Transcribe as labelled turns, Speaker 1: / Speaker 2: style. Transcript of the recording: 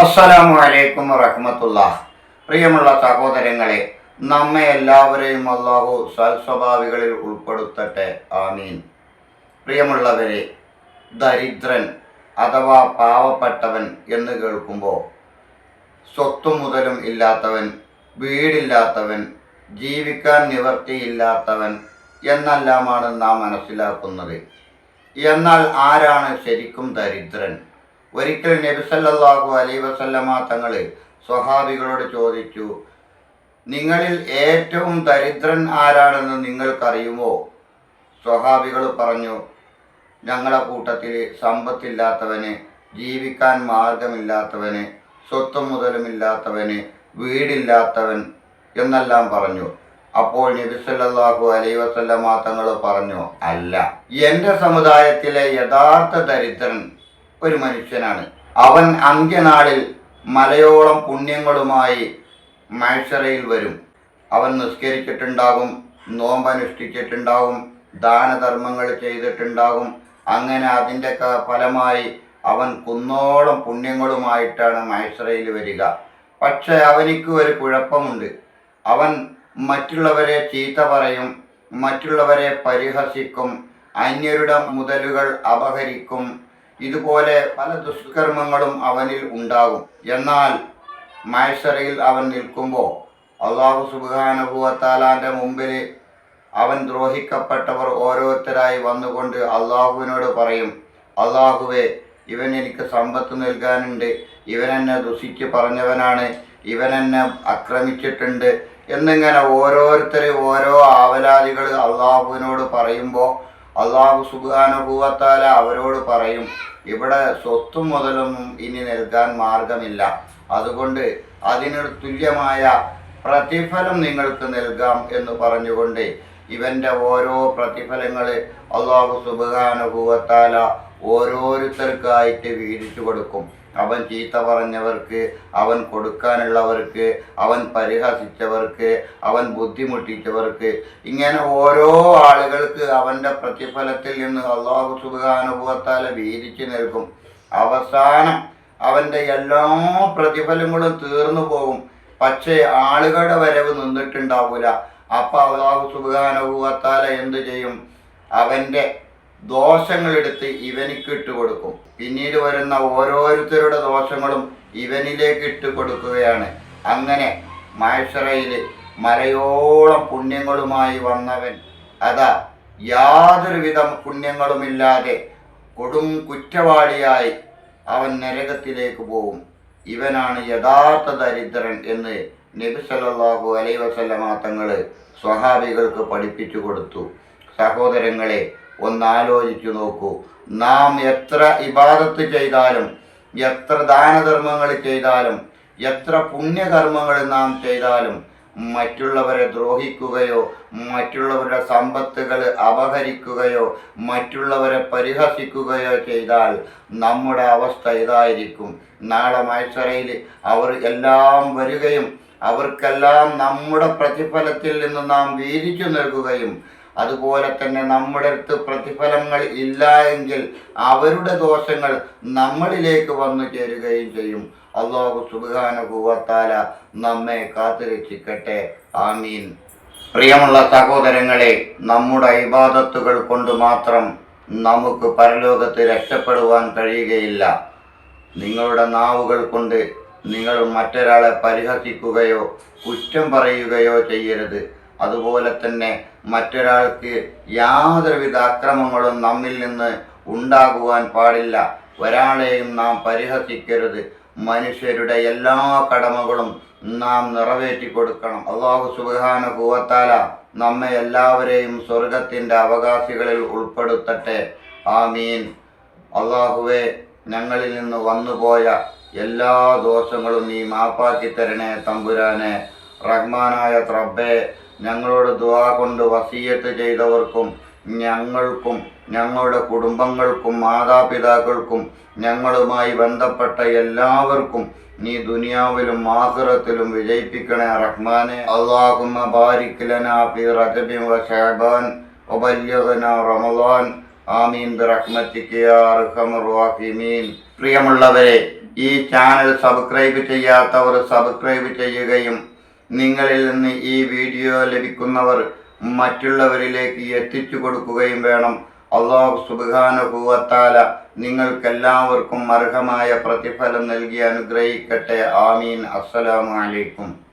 Speaker 1: അസ്സലാമു അലൈക്കും വറഹമത്തുള്ള പ്രിയമുള്ള സഹോദരങ്ങളെ നമ്മെ എല്ലാവരെയും അള്ളാഹു സൽസ്വഭാവികളിൽ ഉൾപ്പെടുത്തട്ടെ. ആമീൻ. പ്രിയമുള്ളവരെ ദരിദ്രൻ അഥവാ പാവപ്പെട്ടവൻ എന്ന് കേൾക്കുമ്പോൾ സ്വത്തും മുതലും ഇല്ലാത്തവൻ വീടില്ലാത്തവൻ ജീവിക്കാൻ നിവർത്തിയില്ലാത്തവൻ എന്നെല്ലാമാണ് നാം മനസ്സിലാക്കുന്നത്. എന്നാൽ ആരാണ് ശരിക്കും ദരിദ്രൻ? ഒരിക്കൽ നബിസല്ലാഹു അലൈ വസല്ലമ തങ്ങൾ സ്വഹാബികളോട് ചോദിച്ചു നിങ്ങളിൽ ഏറ്റവും ദരിദ്രൻ ആരാണെന്ന് നിങ്ങൾക്കറിയുമോ? സ്വഹാബികൾ പറഞ്ഞു ഞങ്ങളെ കൂട്ടത്തിൽ സമ്പത്തില്ലാത്തവന് ജീവിക്കാൻ മാർഗമില്ലാത്തവന് സ്വത്തും മുതലുമില്ലാത്തവന് വീടില്ലാത്തവൻ എന്നെല്ലാം പറഞ്ഞു. അപ്പോൾ നബിസല്ലാഹു അലൈ വസല്ലമ തങ്ങൾ പറഞ്ഞു അല്ല എന്റെ സമുദായത്തിലെ യഥാർത്ഥ ദരിദ്രൻ ഒരു മനുഷ്യനാണ്. അവൻ അന്ത്യനാളിൽ മലയോളം പുണ്യങ്ങളുമായി മൈഷറയിൽ വരും. അവൻ നിസ്കരിച്ചിട്ടുണ്ടാകും നോമ്പനുഷ്ഠിച്ചിട്ടുണ്ടാകും ദാനധർമ്മങ്ങൾ ചെയ്തിട്ടുണ്ടാകും. അങ്ങനെ അതിന്റെ ഫലമായി അവൻ കുന്നോളം പുണ്യങ്ങളുമായിട്ടാണ് മൈസറയിൽ വരിക. പക്ഷെ അവനിക്ക് ഒരു കുഴപ്പമുണ്ട്. അവൻ മറ്റുള്ളവരെ ചീത്ത പറയും മറ്റുള്ളവരെ പരിഹസിക്കും അന്യരുടെ മുതലുകൾ അപഹരിക്കും ഇതുപോലെ പല ദുഷ്കർമ്മങ്ങളും അവനിൽ ഉണ്ടാകും. എന്നാൽ മൈസറയിൽ അവൻ നിൽക്കുമ്പോൾ അള്ളാഹു സുബാനുഭവത്താലാന്റെ മുമ്പിൽ അവൻ ദ്രോഹിക്കപ്പെട്ടവർ ഓരോരുത്തരായി വന്നുകൊണ്ട് അള്ളാഹുവിനോട് പറയും അള്ളാഹുവെ ഇവൻ എനിക്ക് സമ്പത്ത് നൽകാനുണ്ട്. ഇവനെന്നെ ദുഷിച്ച് പറഞ്ഞവനാണ്. ഇവനെന്നെ ആക്രമിച്ചിട്ടുണ്ട്. എന്നിങ്ങനെ ഓരോരുത്തർ ഓരോ ആവലാദികൾ അള്ളാഹുവിനോട് പറയുമ്പോൾ അള്ളാഹു സുബാനുഭവത്താല അവരോട് പറയും ഇവിടെ സ്വത്തും മുതലൊന്നും ഇനി നൽകാൻ മാർഗമില്ല. അതുകൊണ്ട് അതിനൊരു തുല്യമായ പ്രതിഫലം നിങ്ങൾക്ക് നൽകാം എന്ന് പറഞ്ഞുകൊണ്ട് ഇവന്റെ ഓരോ പ്രതിഫലങ്ങൾ അള്ളാഹു സുബാനുഭവത്താല ഓരോരുത്തർക്കായിട്ട് വീതിച്ചു കൊടുക്കും. അവൻ ചീത്ത പറഞ്ഞവർക്ക് അവൻ കൊടുക്കാനുള്ളവർക്ക് അവൻ പരിഹസിച്ചവർക്ക് അവൻ ബുദ്ധിമുട്ടിച്ചവർക്ക്. ഇങ്ങനെ ഓരോ ആളുകൾക്ക് അവന്റെ പ്രതിഫലത്തിൽ നിന്ന് അള്ളാഹു സുഖാനുഭവത്താൽ വീതിച്ചു നൽകും. അവസാനം അവന്റെ എല്ലാ പ്രതിഫലങ്ങളും തീർന്നു പോകും. പക്ഷേ ആളുകളുടെ വരവ് നിന്നിട്ടുണ്ടാവൂല. അപ്പൊ അള്ളാഹു സുഖാനുഭവത്താൽ എന്ത് ചെയ്യും? അവന്റെ ദോഷങ്ങളെടുത്ത് ഇവനിക്ക് ഇട്ട് കൊടുക്കും പിന്നീട് വരുന്ന ഓരോരുത്തരുടെ ദോഷങ്ങളും ഇവനിലേക്ക് ഇട്ട് കൊടുക്കുകയാണ് അങ്ങനെ മാഷറയിൽ മലയോളം പുണ്യങ്ങളുമായി വന്നവൻ അതാ യാതൊരുവിധ പുണ്യങ്ങളുമില്ലാതെ കൊടും കുറ്റവാളിയായി അവൻ നരകത്തിലേക്ക് പോകും ഇവനാണ് യഥാർത്ഥ ദരിദ്രൻ എന്ന് നബി സല്ലല്ലാഹു അലൈഹി വസല്ലമ തങ്ങൾ സ്വഹാബികൾക്ക് പഠിപ്പിച്ചു കൊടുത്തു. സഹോദരങ്ങളെ ഒന്നാലോചിച്ചു നോക്കൂ. നാം എത്ര ഇബാദത്ത് ചെയ്താലും എത്ര ദാനധർമ്മങ്ങൾ ചെയ്താലും എത്ര പുണ്യകർമ്മങ്ങൾ നാം ചെയ്താലും മറ്റുള്ളവരെ ദ്രോഹിക്കുകയോ മറ്റുള്ളവരുടെ സമ്പത്തുകൾ അപഹരിക്കുകയോ മറ്റുള്ളവരെ പരിഹസിക്കുകയോ ചെയ്താൽ നമ്മുടെ അവസ്ഥ ഇതായിരിക്കും. നാളെ മത്സരയിൽ അവർ എല്ലാം വരികയും അവർക്കെല്ലാം നമ്മുടെ പ്രതിഫലത്തിൽ നിന്ന് നാം വീതിച്ചു നൽകുകയും അതുപോലെ തന്നെ നമ്മുടെ അടുത്ത് പ്രതിഫലങ്ങൾ ഇല്ല എങ്കിൽ അവരുടെ ദോഷങ്ങൾ നമ്മളിലേക്ക് വന്നു ചേരുകയും ചെയ്യും. അള്ളാഹു സുബാനുഭൂവത്താല നമ്മെ കാത്തുരക്ഷിക്കട്ടെ. ആമീൻ. പ്രിയമുള്ള സഹോദരങ്ങളെ നമ്മുടെ ഇബാദത്തുകൾ കൊണ്ട് മാത്രം നമുക്ക് പരലോകത്ത് രക്ഷപ്പെടുവാൻ കഴിയുകയില്ല. നിങ്ങളുടെ നാവുകൾ കൊണ്ട് നിങ്ങൾ മറ്റൊരാളെ പരിഹസിക്കുകയോ കുറ്റം പറയുകയോ ചെയ്യരുത്. അതുപോലെ തന്നെ മറ്റൊരാൾക്ക് യാതൊരുവിധ അക്രമങ്ങളും നമ്മിൽ നിന്ന് ഉണ്ടാകുവാൻ പാടില്ല. ഒരാളെയും നാം പരിഹസിക്കരുത്. മനുഷ്യരുടെ എല്ലാ കടമകളും നാം നിറവേറ്റി കൊടുക്കണം അള്ളാഹു സുബാന കൂവത്താല നമ്മെ എല്ലാവരെയും സ്വർഗത്തിന്റെ അവകാശികളിൽ ഉൾപ്പെടുത്തട്ടെ. ആമീൻ. അള്ളാഹുവെ ഞങ്ങളിൽ നിന്ന് വന്നുപോയ എല്ലാ ദോഷങ്ങളും നീ മാപ്പാക്കി തരണേ തമ്പുരാനെ. റഹ്മാനായ റബ്ബെ ഞങ്ങളോട് ദുആ കൊണ്ട് വസീയത്ത് ചെയ്തവർക്കും ഞങ്ങൾക്കും ഞങ്ങളുടെ കുടുംബങ്ങൾക്കും മാതാപിതാക്കൾക്കും ഞങ്ങളുമായി ബന്ധപ്പെട്ട എല്ലാവർക്കും നീ ദുനിയാവിലും ആഖിറത്തിലും വിജയിപ്പിക്കണേ റഹ്മാനെ. അള്ളാഹുമ ബാരിക് ലനാ ഫി റജബിൻ വ ശഅബാൻ വബല്ലിഗ്നാ റമളാൻ ആമീൻ. റഹീമീൻ. പ്രിയമുള്ളവരെ ഈ ചാനൽ സബ്സ്ക്രൈബ് ചെയ്യാത്തവർ സബ്സ്ക്രൈബ് ചെയ്യുകയും നിങ്ങളിൽ നിന്ന് ഈ വീഡിയോ ലഭിക്കുന്നവർ മറ്റുള്ളവരിലേക്ക് എത്തിച്ചു കൊടുക്കുകയും വേണം. അള്ളാഹു സുബാനുഭൂവത്താല നിങ്ങൾക്കെല്ലാവർക്കും അർഹമായ പ്രതിഫലം നൽകി അനുഗ്രഹിക്കട്ടെ. ആമീൻ. അസ്സലാമു അലൈക്കും.